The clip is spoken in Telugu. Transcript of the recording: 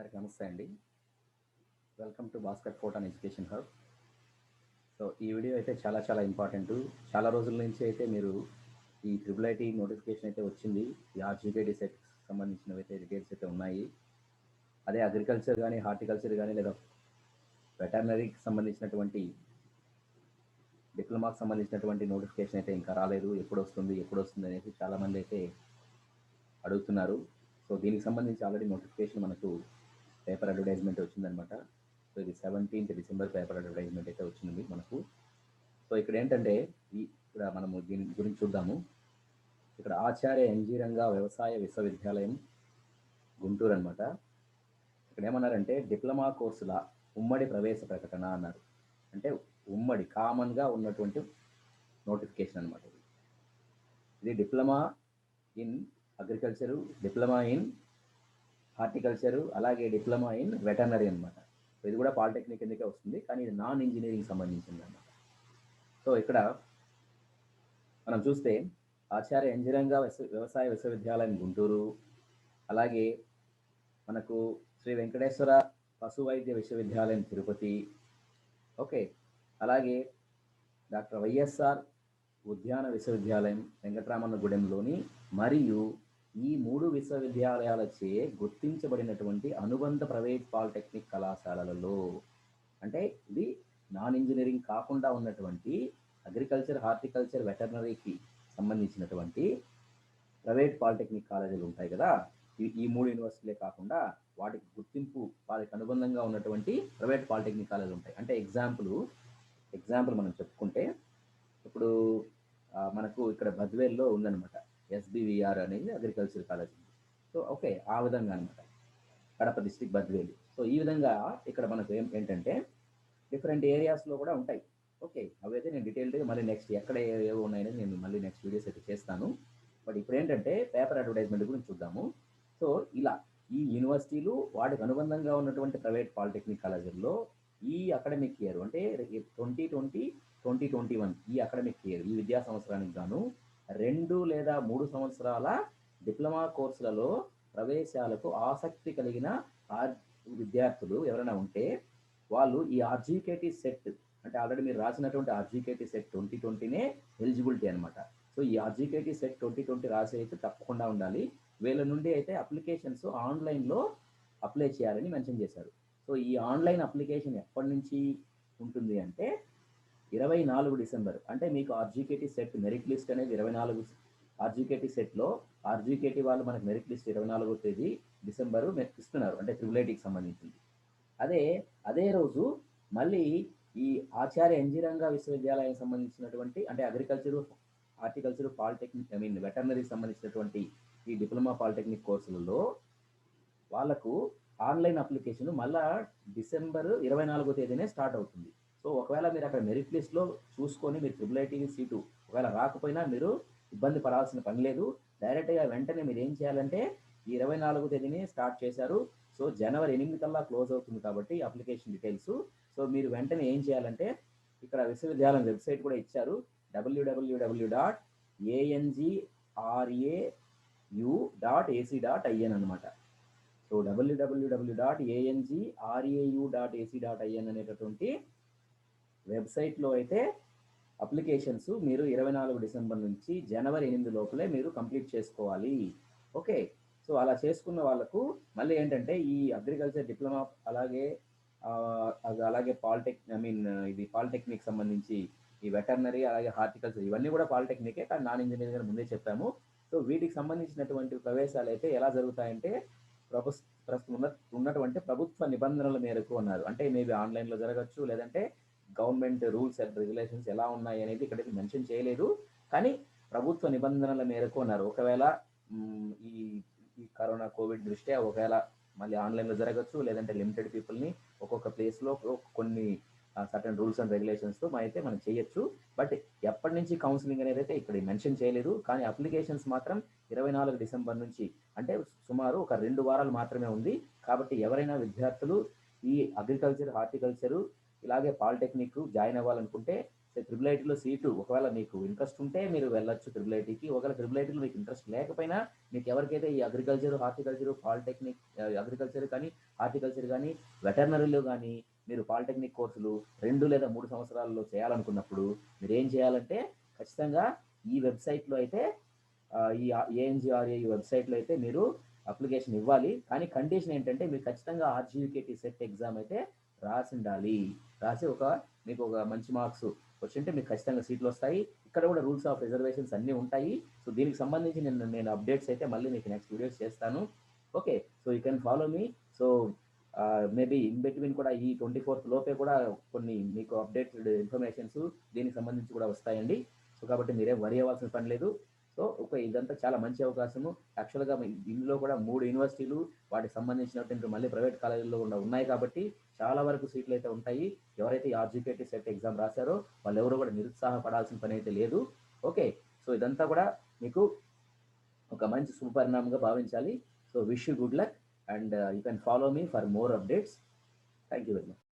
అందరికి నమస్తే అండి. Welcome to Bhaskar fort and education hub so ఈ వీడియో అయితే చాలా చాలా ఇంపార్టెంట్ చాలా రోజుల నుంచి అయితే మీరు ఈ ట్రిపుల్ ఐటీ నోటిఫికేషన్ అయితే వచ్చింది. ఈ ఆర్జీకేటీ సెట్ సంబంధించినవి అయితే డీటెయిల్స్ అయితే ఉన్నాయి. అదే అగ్రికల్చర్ కానీ హార్టికల్చర్ కానీ లేదా వెటర్నరీకి సంబంధించినటువంటి డిప్లొమాకి సంబంధించినటువంటి నోటిఫికేషన్ అయితే ఇంకా రాలేదు. ఎప్పుడు వస్తుంది ఎప్పుడు వస్తుంది అనేసి చాలామంది అయితే అడుగుతున్నారు. సో దీనికి సంబంధించి ఆల్రెడీ నోటిఫికేషన్ మనకు పేపర్ అడ్వర్టైజ్మెంట్ వచ్చిందనమాట. సో ఇది సెవెంటీన్త్ డిసెంబర్ పేపర్ అడ్వర్టైజ్మెంట్ అయితే వచ్చింది మనకు. సో ఇక్కడ ఏంటంటే ఈ ఇక్కడ మనము దీని గురించి చూద్దాము. ఇక్కడ ఆచార్య ఎన్జీ రంగా వ్యవసాయ విశ్వవిద్యాలయం గుంటూరు అనమాట ఇక్కడ ఏమన్నారంటే డిప్లొమా కోర్సుల ఉమ్మడి ప్రవేశ ప్రకటన అన్నారు. అంటే ఉమ్మడి కామన్గా ఉన్నటువంటి నోటిఫికేషన్ అనమాట ఇది. ఇది diploma in agriculture diploma in horticulture అలాగే డిప్లొమా ఇన్ వెటర్నరీ అనమాట ఇది కూడా పాలిటెక్నిక్ కిందకే వస్తుంది కానీ ఇది నాన్ ఇంజనీరింగ్ సంబంధించింది అనమాట సో ఇక్కడ మనం చూస్తే ఆచార్య ఎంజిరంగా వ్యవసాయ విశ్వవిద్యాలయం గుంటూరు అలాగే మనకు శ్రీ వెంకటేశ్వర పశు వైద్య విశ్వవిద్యాలయం తిరుపతి ఓకే. అలాగే డాక్టర్ వైఎస్ఆర్ ఉద్యాన విశ్వవిద్యాలయం వెంకటరామన్నగూడెంలోని మరియు ఈ మూడు విశ్వవిద్యాలయాలచే గుర్తించబడినటువంటి అనుబంధ ప్రైవేట్ పాలిటెక్నిక్ కళాశాలలలో అంటే ఇది నాన్ ఇంజనీరింగ్ కాకుండా ఉన్నటువంటి అగ్రికల్చర్ హార్టికల్చర్ వెటర్నరీకి సంబంధించినటువంటి ప్రైవేట్ పాలిటెక్నిక్ కాలేజీలు ఉంటాయి కదా. ఈ ఈ మూడు యూనివర్సిటీలే కాకుండా వాటికి గుర్తింపు వాటికి అనుబంధంగా ఉన్నటువంటి ప్రైవేట్ పాలిటెక్నిక్ కాలేజీలు ఉంటాయి. అంటే ఎగ్జాంపుల్ ఎగ్జాంపుల్ మనం చెప్పుకుంటే ఇప్పుడు మనకు ఇక్కడ బద్వేల్లో ఉందన్నమాట. ఎస్బివిఆర్ అనేది అగ్రికల్చర్ కాలేజ్ సో ఓకే ఆ విధంగా అనమాట కడప డిస్టిక్ బద్వేలు. సో ఈ విధంగా ఇక్కడ మనకు ఏం ఏంటంటే డిఫరెంట్ ఏరియాస్లో కూడా ఉంటాయి. ఓకే అవి అయితే నేను డీటెయిల్డ్గా మళ్ళీ నెక్స్ట్ ఎక్కడ ఏ- ఏవో ఉన్నాయని నేను మళ్ళీ నెక్స్ట్ వీడియోస్ అయితే చేస్తాను. బట్ ఇప్పుడు ఏంటంటే పేపర్ అడ్వర్టైజ్మెంట్ గురించి చూద్దాము. సో ఇలా ఈ యూనివర్సిటీలు వాటికి అనుబంధంగా ఉన్నటువంటి ప్రైవేట్ పాలిటెక్నిక్ కాలేజీల్లో ఈ అకాడమిక్ ఇయర్ అంటే twenty twenty twenty twenty one ఈ అకాడమిక్ ఇయర్ ఈ విద్యా సంవత్సరానికి గాను రెండు లేదా మూడు సంవత్సరాల డిప్లొమా కోర్సులలో ప్రవేశాలకు ఆసక్తి కలిగిన విద్యార్థులు ఎవరైనా ఉంటే వాళ్ళు ఈ ఆర్జీకేటీ సెట్ అంటే ఆల్రెడీ మీరు రాసినటువంటి ఆర్జీకేటీ సెట్ ట్వంటీ ట్వంటీనే ఎలిజిబిలిటీ అనమాట సో ఈ ఆర్జీకేటీ సెట్ ట్వంటీ ట్వంటీ రాసి అయితే తప్పకుండా ఉండాలి. వీళ్ళ నుండి అయితే అప్లికేషన్స్ ఆన్లైన్లో అప్లై చేయాలని మెన్షన్ చేశారు. సో ఈ ఆన్లైన్ అప్లికేషన్ ఎప్పటి నుంచి ఉంటుంది అంటే ఇరవై నాలుగు డిసెంబర్. అంటే మీకు ఆర్జీకేటీ సెట్ మెరిట్ లిస్ట్ అనేది ఇరవై నాలుగు ఆర్జీకేటీ సెట్లో ఆర్జీకేటీ వాళ్ళు మనకు మెరిట్ లిస్ట్ ఇరవై నాలుగో తేదీ డిసెంబరు ఇస్తున్నారు. అంటే త్రిబులైటీకి సంబంధించింది. అదే అదే రోజు మళ్ళీ ఈ ఆచార్య ఎంజిరంగా విశ్వవిద్యాలయం సంబంధించినటువంటి అంటే agriculture horticulture polytechnic I mean వెటర్నరీకి సంబంధించినటువంటి ఈ డిప్లొమా పాలిటెక్నిక్ కోర్సులలో వాళ్ళకు ఆన్లైన్ అప్లికేషన్ మళ్ళా డిసెంబర్ ఇరవై నాలుగో తేదీనే స్టార్ట్ అవుతుంది. సో ఒకవేళ మీరు అక్కడ మెరిట్ లిస్ట్లో చూసుకొని మీరు ట్రిపుల్ ఐటీ సీటు ఒకవేళ రాకపోయినా మీరు ఇబ్బంది పడాల్సిన పని లేదు. డైరెక్ట్గా వెంటనే మీరు ఏం చేయాలంటే ఈ ఇరవై నాలుగో తేదీని స్టార్ట్ చేశారు. సో జనవరి ఎనిమిది కల్లా క్లోజ్ అవుతుంది కాబట్టి అప్లికేషన్ డీటెయిల్స్ సో మీరు వెంటనే ఏం చేయాలంటే ఇక్కడ విశ్వవిద్యాలయం వెబ్సైట్ కూడా ఇచ్చారు. WWW dot ANGRAU dot AC dot IN అనమాట so WWW dot ANGRAU dot AC dot IN అనేటటువంటి వెబ్సైట్లో అయితే అప్లికేషన్స్ మీరు ఇరవై నాలుగు డిసెంబర్ నుంచి జనవరి ఎనిమిది లోపలే మీరు కంప్లీట్ చేసుకోవాలి. ఓకే? సో అలా చేసుకున్న వాళ్ళకు మళ్ళీ ఏంటంటే ఈ అగ్రికల్చర్ డిప్లొమా అలాగే అది అలాగే పాలిటెక్ ఐ మీన్ ఇది పాలిటెక్నిక్ సంబంధించి ఈ వెటర్నరీ అలాగే హార్టికల్చర్ ఇవన్నీ కూడా పాలిటెక్నికే కానీ నాన్ ఇంజనీరింగ్ అని ముందే చెప్పాము. సో వీటికి సంబంధించినటువంటి ప్రవేశాలు అయితే ఎలా జరుగుతాయంటే ప్రభు ప్రస్తుతం ఉన్న ఉన్నటువంటి ప్రభుత్వ నిబంధనల మేరకు అన్నారు. అంటే మేబీ ఆన్లైన్లో జరగచ్చు లేదంటే గవర్నమెంట్ రూల్స్ అండ్ రెగ్యులేషన్స్ ఎలా ఉన్నాయి అనేది ఇక్కడైతే మెన్షన్ చేయలేదు. కానీ ప్రభుత్వ నిబంధనల మేరకు అన్నారు. ఒకవేళ ఈ ఈ కరోనా కోవిడ్ దృష్ట్యా ఒకవేళ మళ్ళీ ఆన్లైన్లో జరగచ్చు లేదంటే లిమిటెడ్ పీపుల్ని ఒక్కొక్క ప్లేస్లో కొన్ని సర్టన్ రూల్స్ అండ్ రెగ్యులేషన్స్తో అయితే మనం చేయొచ్చు. బట్ ఎప్పటి నుంచి కౌన్సిలింగ్ అనేది అయితే ఇక్కడ మెన్షన్ చేయలేదు. కానీ అప్లికేషన్స్ మాత్రం ఇరవై నాలుగు డిసెంబర్ నుంచి అంటే సుమారు ఒక రెండు వారాలు మాత్రమే ఉంది. కాబట్టి ఎవరైనా విద్యార్థులు ఈ అగ్రికల్చర్ హార్టికల్చరు ఇలాగే పాలిటెక్నిక్ జాయిన్ అవ్వాలనుకుంటే ట్రిపుల్ ఐటీలో సీటు ఒకవేళ మీకు ఇంట్రెస్ట్ ఉంటే మీరు వెళ్ళొచ్చు ట్రిపుల్ ఐటీకి ఒకవేళ ట్రిపుల్ ఐటీలో మీకు ఇంట్రెస్ట్ లేకపోయినా మీకు ఎవరికైతే ఈ అగ్రికల్చర్ హార్టికల్చర్ పాలిటెక్నిక్ అగ్రికల్చర్ కానీ హార్టికల్చర్ కానీ వెటర్నరీలో కానీ మీరు పాలిటెక్నిక్ కోర్సులు రెండు లేదా మూడు సంవత్సరాల్లో చేయాలనుకున్నప్పుడు మీరు ఏం చేయాలంటే ఖచ్చితంగా ఈ వెబ్సైట్లో అయితే ఈ ఏఎన్జిఆర్ఏ ఈ వెబ్సైట్లో అయితే మీరు అప్లికేషన్ ఇవ్వాలి. కానీ కండిషన్ ఏంటంటే మీరు ఖచ్చితంగా ఆర్జీయూకేటీ సెట్ ఎగ్జామ్ అయితే రాసి ఉండాలి. రాసి ఒక మీకు ఒక మంచి మార్క్స్ వచ్చింటే మీకు ఖచ్చితంగా సీట్లు వస్తాయి. ఇక్కడ కూడా రూల్స్ ఆఫ్ రిజర్వేషన్స్ అన్నీ ఉంటాయి. సో దీనికి సంబంధించి నేను నేను అప్డేట్స్ అయితే మళ్ళీ మీకు నెక్స్ట్ వీడియోస్ చేస్తాను. Okay so you can follow me. So maybe in between కూడా ఈ ట్వంటీ ఫోర్త్ లోపే కూడా కొన్ని మీకు అప్డేటెడ్ ఇన్ఫర్మేషన్స్ దీనికి సంబంధించి కూడా వస్తాయండి. సో కాబట్టి మీరేం వరి అవ్వాల్సిన పని లేదు. సో ఒక ఇదంతా చాలా మంచి అవకాశము. యాక్చువల్గా ఇందులో కూడా మూడు యూనివర్సిటీలు వాటికి సంబంధించినటువంటి మళ్ళీ ప్రైవేట్ కాలేజీల్లో కూడా ఉన్నాయి కాబట్టి చాలా వరకు సీట్లు అయితే ఉంటాయి. ఎవరైతే ఈ సెట్ ఎగ్జామ్ రాశారో వాళ్ళు ఎవరు కూడా నిరుత్సాహపడాల్సిన పని అయితే లేదు. ఓకే. సో ఇదంతా కూడా మీకు ఒక మంచి శుభపరిణామంగా భావించాలి. So wish you good luck and you can follow me for more updates. Thank you very much.